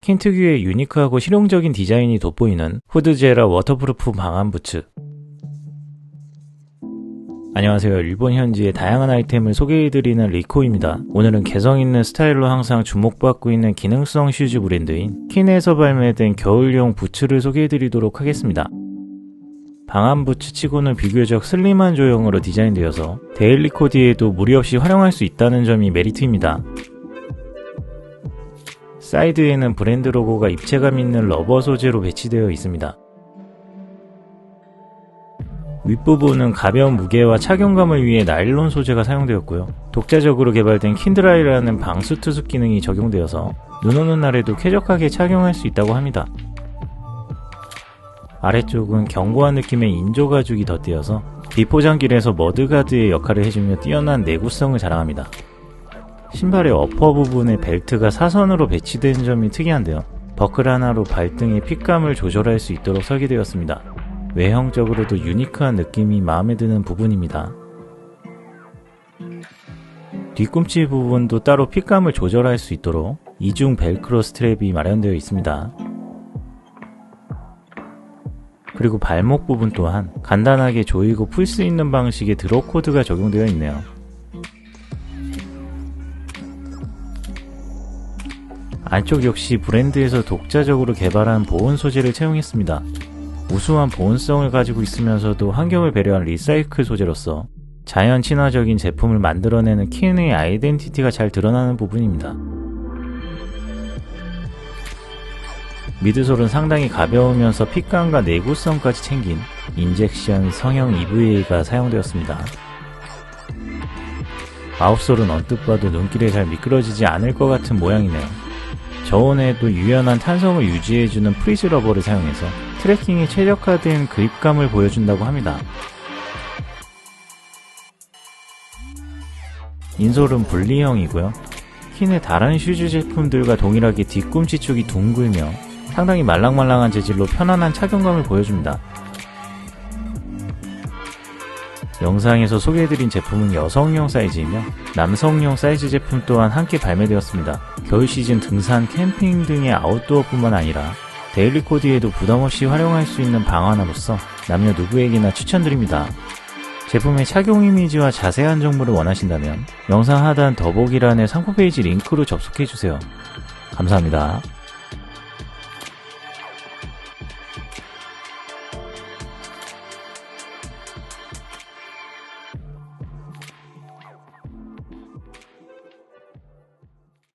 킨 특유의 유니크하고 실용적인 디자인이 돋보이는 후드제라 워터프루프 방한 부츠. 안녕하세요. 일본 현지의 다양한 아이템을 소개해드리는 리코입니다. 오늘은 개성있는 스타일로 항상 주목받고 있는 기능성 슈즈 브랜드인 킨에서 발매된 겨울용 부츠를 소개해드리도록 하겠습니다. 방한 부츠 치고는 비교적 슬림한 조형으로 디자인되어서 데일리 코디에도 무리 없이 활용할 수 있다는 점이 메리트입니다. 사이드에는 브랜드 로고가 입체감 있는 러버 소재로 배치되어 있습니다. 윗부분은 가벼운 무게와 착용감을 위해 나일론 소재가 사용되었고요. 독자적으로 개발된 킨드라이라는 방수 투습 기능이 적용되어서 눈 오는 날에도 쾌적하게 착용할 수 있다고 합니다. 아래쪽은 견고한 느낌의 인조 가죽이 덧대어서 비포장길에서 머드가드의 역할을 해주며 뛰어난 내구성을 자랑합니다. 신발의 어퍼 부분에 벨트가 사선으로 배치된 점이 특이한데요. 버클 하나로 발등의 핏감을 조절할 수 있도록 설계되었습니다. 외형적으로도 유니크한 느낌이 마음에 드는 부분입니다. 뒤꿈치 부분도 따로 핏감을 조절할 수 있도록 이중 벨크로 스트랩이 마련되어 있습니다. 그리고 발목 부분 또한 간단하게 조이고 풀 수 있는 방식의 드롭 코드가 적용되어 있네요. 안쪽 역시 브랜드에서 독자적으로 개발한 보온 소재를 채용했습니다. 우수한 보온성을 가지고 있으면서도 환경을 배려한 리사이클 소재로서 자연 친화적인 제품을 만들어내는 킨의 아이덴티티가 잘 드러나는 부분입니다. 미드솔은 상당히 가벼우면서 핏감과 내구성까지 챙긴 인젝션 성형 EVA가 사용되었습니다. 아웃솔은 언뜻 봐도 눈길에 잘 미끄러지지 않을 것 같은 모양이네요. 저온에도 유연한 탄성을 유지해주는 프리즈 러버를 사용해서 트래킹에 최적화된 그립감을 보여준다고 합니다. 인솔은 분리형이고요. 킨의 다른 슈즈 제품들과 동일하게 뒤꿈치 쪽이 둥글며 상당히 말랑말랑한 재질로 편안한 착용감을 보여줍니다. 영상에서 소개해드린 제품은 여성용 사이즈이며 남성용 사이즈 제품 또한 함께 발매되었습니다. 겨울 시즌 등산, 캠핑 등의 아웃도어뿐만 아니라 데일리 코디에도 부담없이 활용할 수 있는 방안으로서 남녀 누구에게나 추천드립니다. 제품의 착용 이미지와 자세한 정보를 원하신다면 영상 하단 더보기란의 상품 페이지 링크로 접속해주세요. 감사합니다.